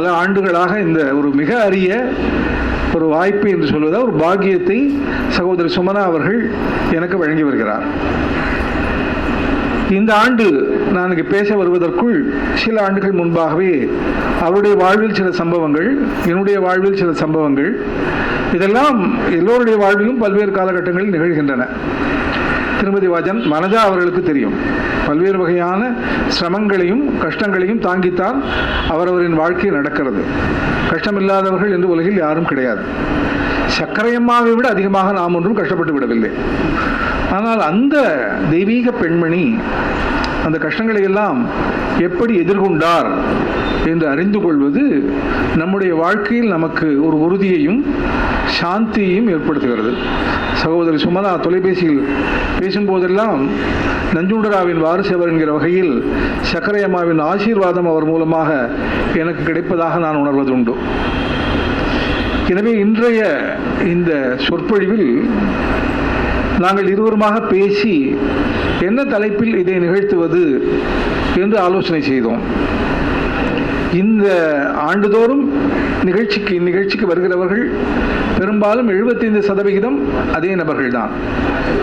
பல ஆண்டுகளாக இந்த ஒரு மிக அரிய ஒரு வாய்ப்பு என்று சொல்வதா ஒரு பாக்கியத்தை சகோதரி சுமனா அவர்கள் எனக்கு வழங்கி வருகிறார். இந்த ஆண்டு நான் இங்கு பேச வருவதற்குள் சில ஆண்டுகள் முன்பாகவே அவருடைய வாழ்வில் சில சம்பவங்கள் என்னுடைய வாழ்வில் சில சம்பவங்கள் இதெல்லாம் எல்லோருடைய வாழ்விலும் பல்வேறு காலகட்டங்களில் நிகழ்கின்றன. திருமதி வாஜன் மனஜா அவர்களுக்கு தெரியும். பல்வேறு வகையான சிரமங்களையும் கஷ்டங்களையும் தாங்கித்தான் அவரவரின் வாழ்க்கை நடக்கிறது. கஷ்டமில்லாதவர்கள் என்று உலகில் யாரும் கிடையாது. சக்கரையம்மாவை விட அதிகமாக நாம் ஒன்றும் கஷ்டப்பட்டு விடவில்லை. ஆனால் அந்த தெய்வீக பெண்மணி அந்த கஷ்டங்களை எல்லாம் எப்படி எதிர்கொண்டார் என்று அறிந்து கொள்வது நம்முடைய வாழ்க்கையில் நமக்கு ஒரு உறுதியையும் சாந்தியையும் ஏற்படுத்துகிறது. சகோதரி சுமதா தொலைபேசியில் பேசும்போதெல்லாம் நஞ்சுண்டராவின் வாரிசு அவர் என்கிற வகையில் சக்கரை அம்மாவின் ஆசீர்வாதம் அவர் மூலமாக எனக்கு கிடைப்பதாக நான் உணர்வது உண்டு எனவே இன்றைய இந்த சொற்பொழிவில் நாங்கள் இருவருமாக பேசி என்ன தலைப்பில் இதை நிகழ்த்துவது என்று ஆலோசனை செய்தோம். இந்த ஆண்டுதோறும் நிகழ்ச்சிக்கு இந்நிகழ்ச்சிக்கு வருகிறவர்கள் பெரும்பாலும் 75% சதவிகிதம் அதே நபர்கள்தான்.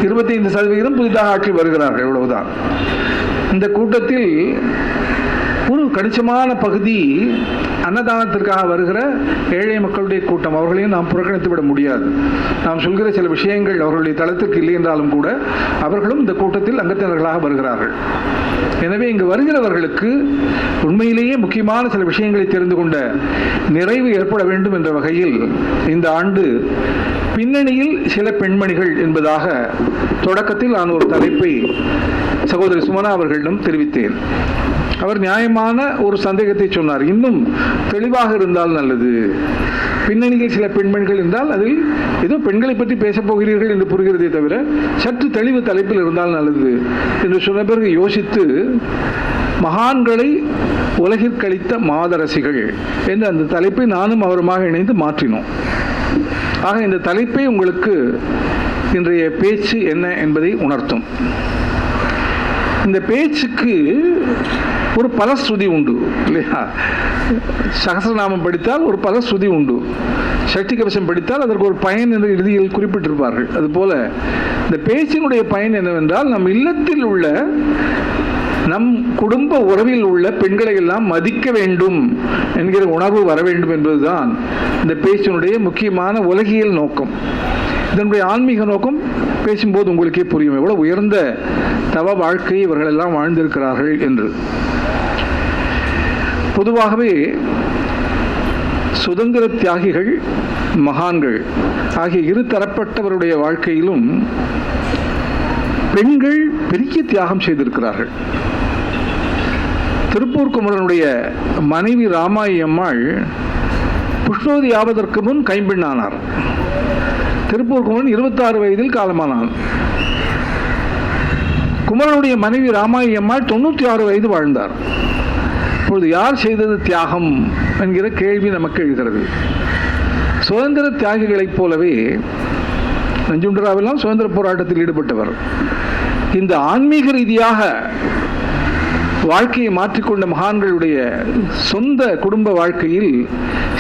25% சதவிகிதம் புதிதாக ஆட்சி வருகிறார்கள் இவ்வளவுதான் இந்த கூட்டத்தில் கணிசமான பகுதி அன்னதானத்திற்காக வருகிற ஏழை மக்களுடைய கூட்டம். அவர்களையும் நாம் புறக்கணித்து விட முடியாது. நாம் சொல்கிற சில விஷயங்கள் அவர்களுடைய தளத்திற்கு இல்லை என்றாலும் கூட அவர்களும் இந்த கூட்டத்தில் அங்கத்தினர்களாக வருகிறார்கள். எனவே இங்கு வருகிறவர்களுக்கு உண்மையிலேயே முக்கியமான சில விஷயங்களை தெரிந்து கொண்ட நிறைவு ஏற்பட வேண்டும் என்ற வகையில் இந்த ஆண்டு பின்னணியில் சில பெண்மணிகள் என்பதாக தொடக்கத்தில் நான் ஒரு தலைப்பை சகோதரி சுமனா அவர்களிடம் தெரிவித்தேன். அவர் நியாயமான ஒரு சந்தேகத்தை சொன்னார். இன்னும் தெளிவாக இருந்தால் நல்லது. பின்னணியில் சில பெண்மணிகள் இருந்தால் அதில் ஏதோ பெண்களை பற்றி பேசப் போகிறீர்கள் என்று புரிகிறதே தவிர சற்று தெளிவு தலைப்பில் இருந்தால் நல்லது என்று சொன்ன பிறகு யோசித்து மகான்களை உலகிற்கழித்த மாதரசிகள் என்று அந்த தலைப்பை நானும் அவருமாக இணைந்து மாற்றினோம். ஆக இந்த தலைப்பை உங்களுக்கு இன்றைய பேச்சு என்ன என்பதை உணர்த்தும். இந்த பேச்சுக்கு ஒரு பலஸ்ருதி உண்டு இல்லையா? சகசிரநாமம் படித்தால் ஒரு பலஸ்ருதி உண்டு. சக்தி கவசம் படித்தால் அதற்கு ஒரு பயன் என்று இறுதியில் குறிப்பிட்டிருப்பார்கள். அதுபோல இந்த பேச்சினுடைய பயன் என்னவென்றால் நம் இல்லத்தில் உள்ள நம் குடும்ப உறவில் உள்ள பெண்களை எல்லாம் மதிக்க வேண்டும் என்கிற உணர்வு வர வேண்டும் என்பதுதான் இந்த பேச்சினுடைய முக்கியமான உலகியல் நோக்கம். இதனுடைய ஆன்மீக நோக்கம் பேசும்போது உங்களுக்கே புரியும். எவ்வளவு உயர்ந்த தவ வாழ்க்கையை இவர்கள் எல்லாம் வாழ்ந்திருக்கிறார்கள் என்று. பொதுவாகவே சுதந்திர தியாகிகள் மகான்கள். ஆகிய இரு தரப்பட்டவருடைய வாழ்க்கையிலும் பெண்கள் பெரிய தியாகம் செய்திருக்கிறார்கள். திருப்பூர் குமரனுடைய மனைவி ராமாயி அம்மாள் புஷ்ணோதி ஆவதற்கு முன் கைம்பெண்ணானார். திருப்பூர் குமரன் இருபத்தாறு வயதில் காலமானான். குமரனுடைய மனைவி ராமாயி அம்மாள் தொண்ணூற்றி ஆறு வயது வாழ்ந்தார். இப்பொழுது யார் செய்தது தியாகம் என்கிற கேள்வி நமக்கு எழுகிறது. சுதந்திர தியாகிகளைப் போலவே நஞ்சுண்டராவெல்லாம் சுதந்திர போராட்டத்தில் ஈடுபட்டவர். இந்த ஆன்மீக ரீதியாக வாழ்க்கையை மாற்றிக்கொண்ட மகான்களுடைய சொந்த குடும்ப வாழ்க்கையில்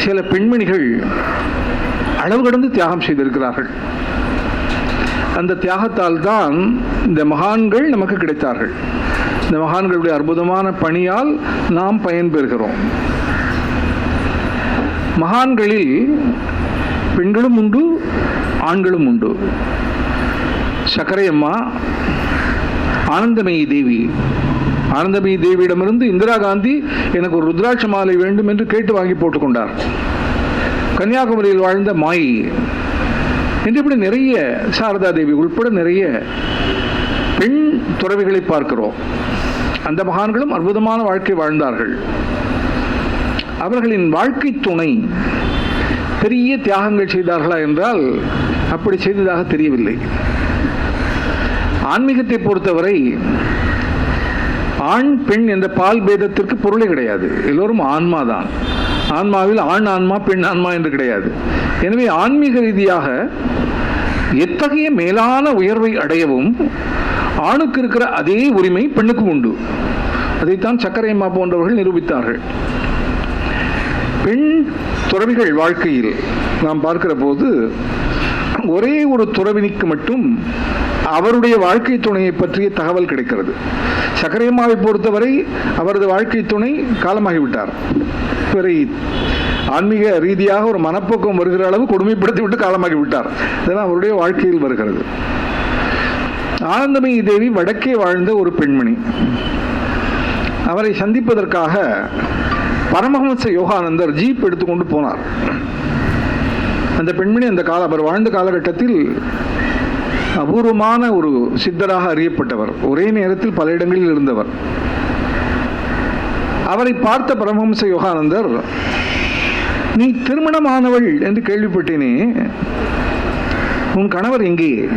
சில பெண்மணிகள் அளவு கடந்து தியாகம் செய்திருக்கிறார்கள். அந்த தியாகத்தால் தான் இந்த மகான்கள் நமக்கு கிடைத்தார்கள். இந்த மகான்களுடைய அற்புதமான பணியால் நாம் பயன்பெறுகிறோம். மகான்களில் பெண்களும் உண்டு ஆண்களும் உண்டு. சக்கரையம்மா ஆனந்தமயி தேவி. ஆனந்தமயி தேவியிடமிருந்து இந்திரா காந்தி எனக்கு ஒரு ருத்ராட்ச மாலை வேண்டும் என்று கேட்டு வாங்கி போட்டுக்கொண்டார் கன்னியாகுமரியில் வாழ்ந்த மாயி. என்று இப்படி நிறைய சாரதா தேவி உட்பட நிறைய பெண் துறவிகளை பார்க்கிறோம். அந்த மகான்களும் அற்புதமான வாழ்க்கை வாழ்ந்தார்கள். அவர்களின் வாழ்க்கை துணை பெரிய தியாகங்கள் செய்தார்களா என்றால் அப்படி செய்ததாக தெரியவில்லை. ஆன்மீகத்தை பொறுத்தவரை ஆண் பெண் என்ற பால் பேதத்திற்கு பொருளே கிடையாது. எல்லோரும் ஆன்மாதான். ஆன்மாவில் ஆண் ஆன்மா பெண் ஆன்மா என்று கிடையாது. எனவே ஆன்மீக ரீதியாக எத்தகைய மேலான உயர்வை அடையவும் ஆணுக்கு இருக்கிற அதே உரிமை பெண்ணுக்கு உண்டு. அதைத்தான் சக்கரையம்மா போன்றவர்கள் நிரூபித்தார்கள். பெண் துறவிகள் வாழ்க்கையில் நாம் பார்க்கிற போது ஒரே ஒரு துறவினிக்கு மட்டும் அவருடைய வாழ்க்கை துணையை பற்றிய தகவல் கிடைக்கிறது. சக்கரையம்மாவை பொறுத்தவரை அவரது வாழ்க்கை துணை காலமாகிவிட்டார். இவரை ஆன்மீக ரீதியாக ஒரு மனப்போக்கம் வருகிற அளவு கொடுமைப்படுத்தி விட்டு காலமாகி விட்டார் இதெல்லாம் அவருடைய வாழ்க்கையில் வருகிறது. ஆனந்தமயி தேவி வடக்கே வாழ்ந்த ஒரு பெண்மணி. அவரை சந்திப்பதற்காக பரமஹம்ச யோகானந்தர் ஜீப் எடுத்துக்கொண்டு போனார். அந்த பெண்மணி அந்த கால அவர் வாழ்ந்த காலகட்டத்தில் அபூர்வமான ஒரு சித்தராக அறியப்பட்டவர். ஒரே நேரத்தில் பல இடங்களில் இருந்தவர். அவரை பார்த்த பரமஹம்ச யோகானந்தர் நீ திருமணமானவள்? என்று கேள்விப்பட்டேனே. உன் கணவர் எங்கே?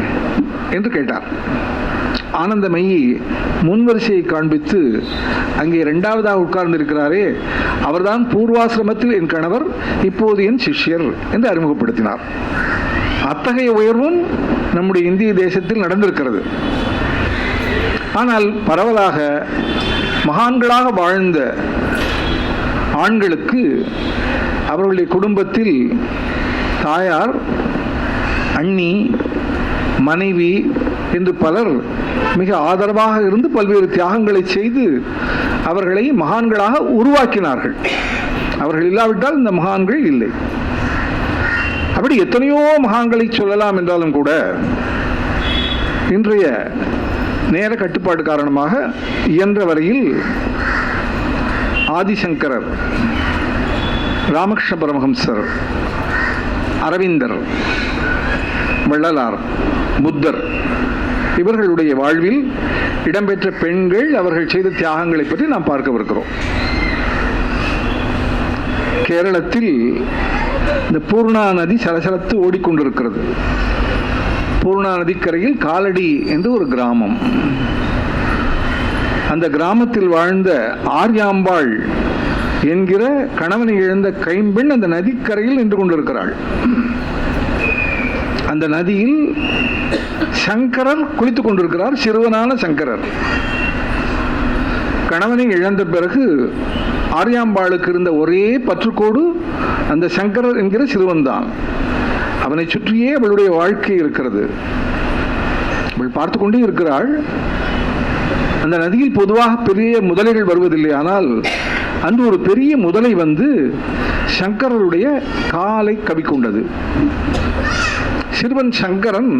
என்று கேட்டார். ஆனந்தமயி முன்வரிசையை காண்பித்து அங்கே இரண்டாவதாக உட்கார்ந்து இருக்கிறாரே அவர்தான் பூர்வாசிரமத்தில் என் கணவர் இப்போது என் சிஷ்யர் என்று அறிமுகப்படுத்தினார். அத்தகைய உயர்வும் நம்முடைய இந்திய தேசத்தில் நடந்திருக்கிறது. ஆனால் பரவலாக மகான்களாக வாழ்ந்த ஆண்களுக்கு அவர்களுடைய குடும்பத்தில் தாயார் அண்ணி மனைவி என்று பலர் மிக ஆதரவாக இருந்து பல்வேறு தியாகங்களை செய்து அவர்களை மகான்களாக உருவாக்கினார்கள். அவர்கள் இல்லாவிட்டால் இந்த மகான்கள் இல்லை. அப்படி எத்தனையோ மகான்களை சொல்லலாம் என்றாலும் கூட இன்றைய நேர கட்டுப்பாடு காரணமாக இயன்ற வரையில் ஆதிசங்கரர் ராமகிருஷ்ண பரமஹம்சர் அரவிந்தர் வள்ளலார் புத்தர் இவர்களுடைய வாழ்வில் இடம்பெற்ற பெண்கள் அவர்கள் செய்த தியாகங்களை பற்றி நாம் பார்க்கவிருக்கிறோம். கேரளத்தில் இந்த பூர்ணா நதி சலசலத்து ஓடிக்கொண்டிருக்கிறது. பூர்ணா நதிக்கரையில் காலடி என்று ஒரு கிராமம். அந்த கிராமத்தில் வாழ்ந்த ஆர்யாம்பாள் என்கிற கணவனை இழந்த கைம்பெண் அந்த நதிக்கரையில் நின்று கொண்டிருக்கிறாள். அந்த நதியில் சங்கரர் குளித்துக் கொண்டிருக்கிறார் சிறுவனான சங்கரர். கணவனை இழந்த பிறகு ஆரியாம்பாளுக்கு இருந்த ஒரே பற்றுக்கோடு அந்த சங்கரர் என்கிற சிறுவன் தான். அவனை சுற்றியே அவளுடைய வாழ்க்கை இருக்கிறது. அவள் பார்த்து கொண்டே இருக்கிறாள். அந்த நதியில் பொதுவாக பெரிய முதலைகள் வருவதில்லை. ஆனால் அன்று ஒரு பெரிய முதலை வந்து சங்கரருடைய காலை கவிக்கொண்டது. சிறுவன் சங்கரன்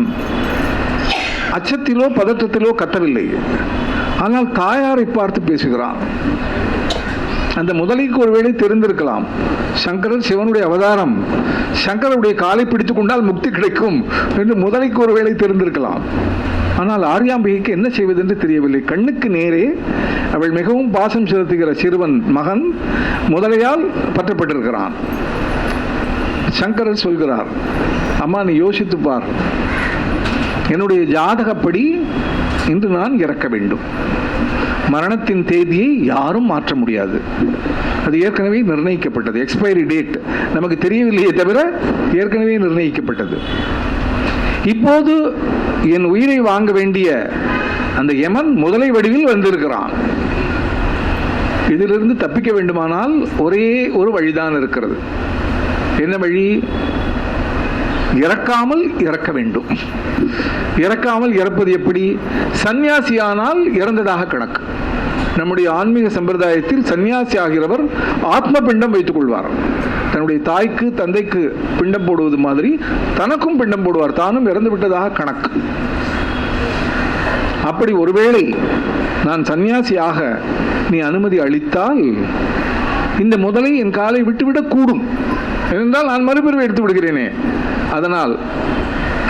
அச்சத்திலோ பதற்றத்திலோ கத்தவில்லை. ஆனால் தாயாரை பார்த்து பேசுகிறான். அந்த முதலைக்கு ஒருவேளை தெரிந்திருக்கலாம். சங்கரன் சிவனுடைய அவதாரம். சங்கரனுடைய காலை பிடித்துக் கொண்டால் முக்தி கிடைக்கும் என்று முதலைக்கு ஒருவேளை தெரிந்திருக்கலாம். ஆனால் ஆரியாம்பிகைக்கு என்ன செய்வது என்று தெரியவில்லை. கண்ணுக்கு நேரே அவள் மிகவும் பாசம் செலுத்துகிற சிறுவன் மகன் முதலையால் பற்றப்பட்டிருக்கிறான். சங்கரர் சொல்கிறார் அம்மா நீ யோசித்து பார். என்னுடைய ஜாதகப்படி இன்று நான் இறக்க வேண்டும். மரணத்தின் தேதியை யாரும் மாற்ற முடியாது. அது ஏற்கனவே நிர்ணயிக்கப்பட்டது. எக்ஸ்பைரி டேட் நமக்கு தெரியவில்லையே தவிர ஏற்கனவே நிர்ணயிக்கப்பட்டது. இப்போது என் உயிரை வாங்க வேண்டிய அந்த யமன் முதலை வடிவில் வந்திருக்கிறான். இதிலிருந்து தப்பிக்க வேண்டுமானால் ஒரே ஒரு வழிதான் இருக்கிறது. என்ன வழி? இறக்காமல் இறக்க வேண்டும். இறக்காமல் இறப்பது எப்படி? சந்நியாசியானால் இறந்ததாக கணக்கு. நம்முடைய ஆன்மீக சம்பிரதாயத்தில் சன்னியாசி ஆகிறவர் ஆத்ம பிண்டம் வைத்துக் கொள்வார். தன்னுடைய தாய்க்கு தந்தைக்கு பிண்டம் போடுவது மாதிரி தனக்கும் பிண்டம் போடுவார். தானும் இறந்து விட்டதாக கணக்கு. அப்படி ஒருவேளை நான் சன்னியாசியாக நீ அனுமதி அளித்தால் இந்த முதலை என் காலை விட்டுவிடக் கூடும். இருந்தால் நான் மறுபிறவை எடுத்து விடுகிறேனே. அதனால்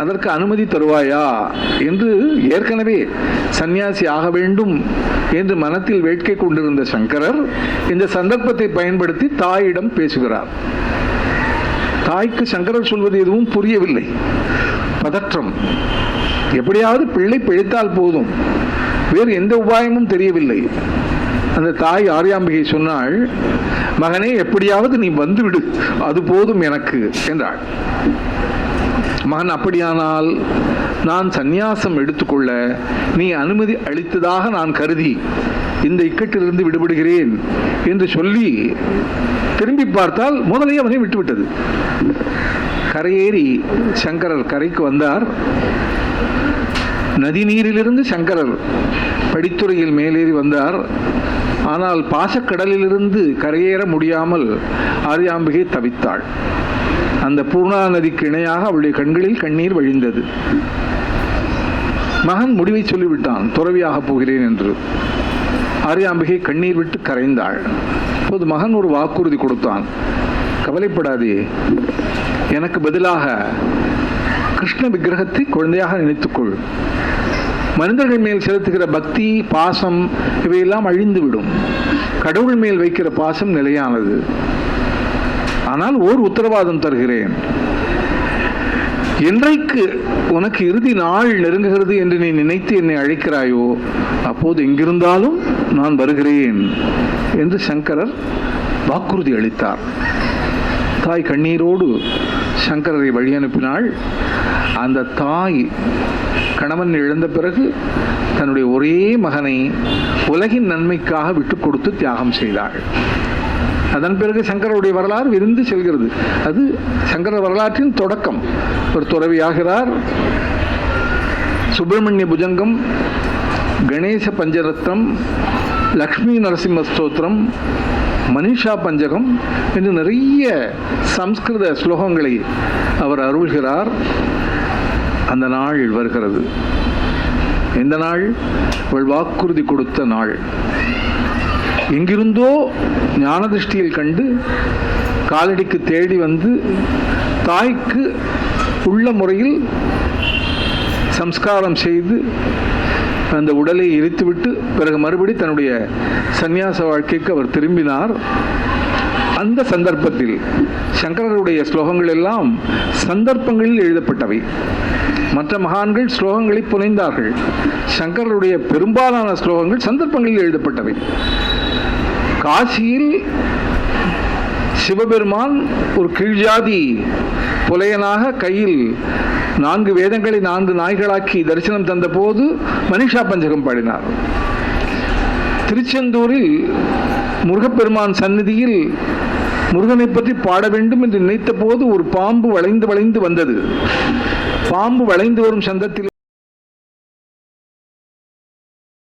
அதற்கு அனுமதி தருவாயா? என்று ஏற்கனவே சந்நியாசி ஆக வேண்டும் என்று மனத்தில் வேட்கை கொண்டிருந்த சங்கரர் இந்த சந்தர்ப்பத்தை பயன்படுத்தி தாயிடம் பேசுகிறார். தாய்க்கு சங்கரர் சொல்வது எதுவும் புரியவில்லை. பதற்றம். எப்படியாவது பிள்ளை பிழைத்தால் போதும். வேறு எந்த உபாயமும் தெரியவில்லை. அந்த தாய் ஆரியாம்பிகை சொன்னாள் மகனே எப்படியாவது நீ வந்துவிடு. அது போதும் எனக்கு என்றாள். மகன் அப்படியானால் நான் சந்நியாசம் எடுத்துக்கொள்ள நீ அனுமதி அளித்ததாக நான் கருதி இந்த இக்கட்டிலிருந்து விடுபடுகிறேன் என்று சொல்லி திரும்பி பார்த்தால் முதலே அவனை விட்டுவிட்டது. கரையேறி சங்கரர் கரைக்கு வந்தார். நதி நீரிலிருந்து சங்கரர் படித்துறையில் மேலேறி வந்தார். ஆனால் பாசக்கடலிலிருந்து கரையேற முடியாமல் ஆரியாம்பிகை தவித்தாள். அந்த பூர்ணா நதிக்கு இணையாக அவளுடைய கண்களில் கண்ணீர் வழிந்தது. மகன் முடிவை சொல்லிவிட்டான் துறவியாக போகிறேன் என்று. ஆரியாம்பிகை கண்ணீர் விட்டு கரைந்தாள். அப்போது மகன் ஒரு வாக்குறுதி கொடுத்தான். கவலைப்படாதே எனக்கு பதிலாக கிருஷ்ண விக்கிரகத்தை குழந்தையாக நினைத்துக்கொள். மனிதர்கள் மேல் செலுத்துகிற பக்தி பாசம் இவையெல்லாம் அழிந்துவிடும். கடவுள் மேல் வைக்கிற பாசம் நிலையானது. ஆனால் ஓர் உத்தரவாதம் தருகிறேன். என்றைக்கு உனக்கு இறுதி நாள் நெருங்குகிறது என்று நீ நினைத்து என்னை அழைக்கிறாயோ அப்போது எங்கிருந்தாலும் நான் வருகிறேன் என்று சங்கரர் வாக்குறுதி அளித்தார். தாய் கண்ணீரோடு சங்கரரை வழி அனுப்பினாள் அந்த தாய் கணவன் இழந்த பிறகு தன்னுடைய ஒரே மகனை உலகின் நன்மைக்காக விட்டு கொடுத்து தியாகம் செய்தாள். அதன் பிறகு சங்கரருடைய வரலாறு விரிந்து செல்கிறது. அது சங்கர வரலாற்றின் தொடக்கம். ஒரு துறவியாகிறார். சுப்பிரமணிய புஜங்கம் கணேச பஞ்சரத்னம் லக்ஷ்மி நரசிம்ம ஸ்தோத்திரம் மனிஷா பஞ்சகம் என்று நிறைய சம்ஸ்கிருத ஸ்லோகங்களை அவர் அருள்கிறார். அந்த நாள் வருகிறது. எந்த நாள் இவள் வாக்குறுதி கொடுத்த நாள். எங்கிருந்தோ ஞான திருஷ்டியில் கண்டு காலடிக்கு தேடி வந்து தாய்க்கு உள்ள முறையில் சம்ஸ்காரம் செய்து அந்த உடலை எரித்துவிட்டு பிறகு மறுபடி தன்னுடைய சந்நியாச வாழ்க்கைக்கு அவர் திரும்பினார். அந்த சந்தர்ப்பத்தில் சங்கரருடைய ஸ்லோகங்கள் எல்லாம் சந்தர்ப்பங்களில் எழுதப்பட்டவை. மற்ற மகான்கள் ஸ்லோகங்களை புனைந்தார்கள். சங்கரருடைய பெரும்பாலான ஸ்லோகங்கள் சந்தர்ப்பங்களில் எழுதப்பட்டவை. காசியில் சிவபெருமான் ஒரு கீழ்ஜாதி புலையனாக கையில் நான்கு வேதங்களை நான்கு நாய்களாக்கி தரிசனம் தந்த போது மனிஷா பஞ்சகம் பாடினார். திருச்செந்தூரில் முருகப்பெருமான் சந்நிதியில் முருகனை பற்றி பாட வேண்டும் என்று நினைத்த போது ஒரு பாம்பு வளைந்து வளைந்து வந்தது. பாம்பு வளைந்து வரும் சந்தத்தில்